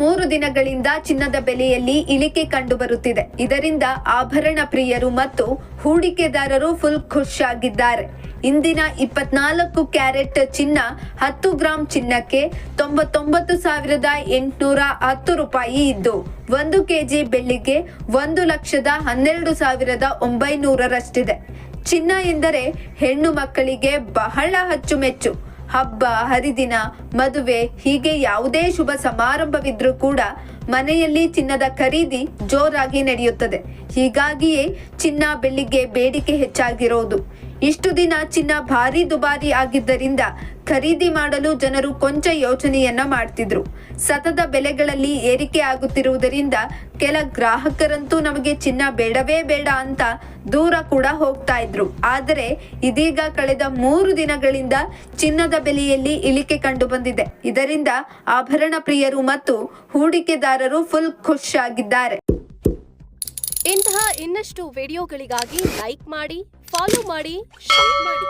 ಮೂರು ದಿನಗಳಿಂದ ಚಿನ್ನದ ಬೆಲೆಯಲ್ಲಿ ಇಳಿಕೆ ಕಂಡುಬರುತ್ತಿದೆ. ಇದರಿಂದ ಆಭರಣ ಪ್ರಿಯರು ಮತ್ತು ಹೂಡಿಕೆದಾರರು ಫುಲ್ ಖುಷಿಯಾಗಿದ್ದಾರೆ. ಇಂದಿನ ಇಪ್ಪತ್ನಾಲ್ಕು ಕ್ಯಾರೆಟ್ ಚಿನ್ನ ಹತ್ತು ಗ್ರಾಂ ಚಿನ್ನಕ್ಕೆ ತೊಂಬತ್ತೊಂಬತ್ತು ಸಾವಿರದ ಎಂಟುನೂರ ಹತ್ತು ರೂಪಾಯಿ ಇದ್ದು, ಒಂದು ಕೆಜಿ ಬೆಳ್ಳಿಗೆ ಒಂದು ಲಕ್ಷದ ಹನ್ನೆರಡು ಸಾವಿರದ ಒಂಬೈನೂರರಷ್ಟಿದೆ. ಚಿನ್ನ ಎಂದರೆ ಹೆಣ್ಣು ಮಕ್ಕಳಿಗೆ ಬಹಳ ಅಚ್ಚುಮೆಚ್ಚು. ಹಬ್ಬ, ಹರಿದಿನ, ಮದುವೆ, ಹೀಗೆ ಯಾವುದೇ ಶುಭ ಸಮಾರಂಭವಿದ್ರೂ ಕೂಡ ಮನೆಯಲ್ಲಿ ಚಿನ್ನದ ಖರೀದಿ ಜೋರಾಗಿ ನಡೆಯುತ್ತದೆ. ಹೀಗಾಗಿಯೇ ಚಿನ್ನ, ಬೆಳ್ಳಿಗೆ ಬೇಡಿಕೆ ಹೆಚ್ಚಾಗಿರೋದು. ಇಷ್ಟು ದಿನ ಚಿನ್ನ ಭಾರಿ ದುಬಾರಿ ಆಗಿದ್ದರಿಂದ ಖರೀದಿ ಮಾಡಲು ಜನರು ಕೊಂಚ ಯೋಚನೆಯನ್ನ ಮಾಡ್ತಿದ್ರು. ಸತತ ಬೆಲೆಗಳಲ್ಲಿ ಏರಿಕೆ ಆಗುತ್ತಿರುವುದರಿಂದ ಕೆಲ ಗ್ರಾಹಕರಂತೂ ನಮಗೆ ಚಿನ್ನ ಬೇಡವೇ ಬೇಡ ಅಂತ ದೂರ ಕೂಡ ಹೋಗ್ತಾ ಇದ್ರು. ಆದರೆ ಇದೀಗ ಕಳೆದ ಮೂರು ದಿನಗಳಿಂದ ಚಿನ್ನದ ಬೆಲೆಯಲ್ಲಿ ಇಳಿಕೆ ಕಂಡು ಬಂದಿದೆ ಇದರಿಂದ ಆಭರಣ ಪ್ರಿಯರು ಮತ್ತು ಹೂಡಿಕೆದಾರರು ಫುಲ್ ಖುಷ್ ಆಗಿದ್ದಾರೆ ಇಂತಹ ಇನ್ನಷ್ಟು ವಿಡಿಯೋಗಳಿಗಾಗಿ ಲೈಕ್ ಮಾಡಿ ಫಾಲೋ ಮಾಡಿ ಶೇರ್ ಮಾಡಿ.